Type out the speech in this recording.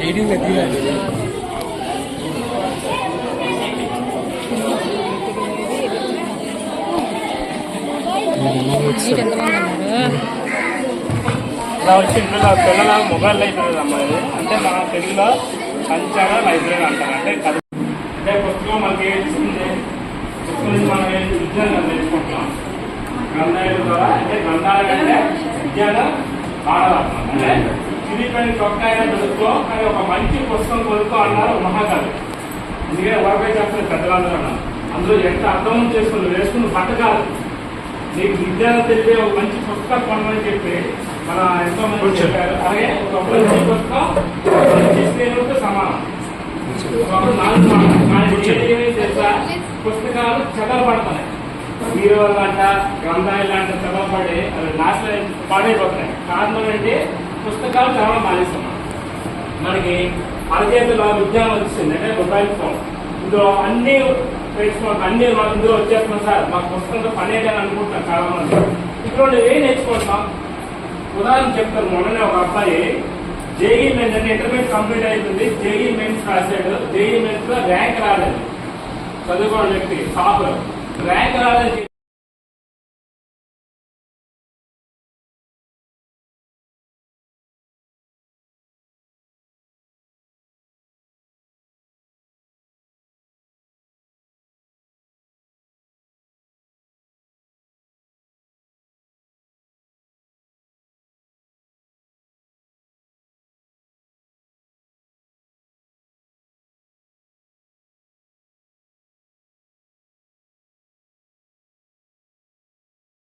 ఎయిటీన్లో తీయాలి ఇలా వచ్చి పిల్లల పిల్లల మొబైల్ లైబ్రరీ అమ్మాయి అంటే మన తెలుగులో సంచార లైబ్రరీ అంటారు అంటే కథ అంటే పుస్తకం మనకి ఏం ఇస్తుంది పుస్తకం నుంచి మనం ఏం విజ్ఞానం నేర్చుకుంటున్నాం గ్రంథాల ద్వారా అంటే గ్రంథాల కంటే విజ్ఞానం ఆడదాం అంటే చిరిపోయిన చొక్కా అయినా దొరుకుకో కానీ ఒక మంచి పుస్తకం కొనుక్కో అన్నారు మహాకవి. అందుకే వరపై చేస్తున్న పెద్దలందరూ అన్నారు. అందులో ఎంత అర్థం చేసుకుని వేసుకుని బట్ట కాదు. నీకు విద్యను తెలిపే ఒక మంచి పుస్తకం కొనమని చెప్పి మన ఎంతో మంది చెప్పారు. అలాగే ఒక మంచి పుస్తకం స్నేహితులతో సమానం. ఒకప్పుడు నాలుగు సమానం. తెలుసా? పుస్తకాలు చదవబడతాయి మీరు లాంట గ్రంథాలు లాంటి చదవబడి అవి నాశనం పాడైపోతున్నాయి కారణం ఏంటి? పుస్తకాలు చదవడం మానేస్తున్నాం మనకి అరచేతిలో విజ్ఞానం వచ్చింది. అంటే మొబైల్ ఫోన్ ఇందులో అన్ని తెలుసుకోవాలి అన్ని మాకు ఇందులో వచ్చేస్తున్నాం సార్. మాకు పుస్తకంతో పని ఏంటని అనుకుంటున్నాం చాలా మంది ఇక్కడ ఏం నేర్చుకుంటున్నాం ఉదాహరణ చెప్తాను. మొన్ననే ఒక అబ్బాయి జేఈ మెయిన్స్ అంటే ఇంటర్మీడియట్ కంప్లీట్ అవుతుంది జేఈ మెయిన్స్ రాశాడు. జేఈ మెయిన్స్లో ర్యాంక్ రాలేదు. చదువుకోవడం వ్యక్తి టాప్ ర్యాంక్ రాలేదు.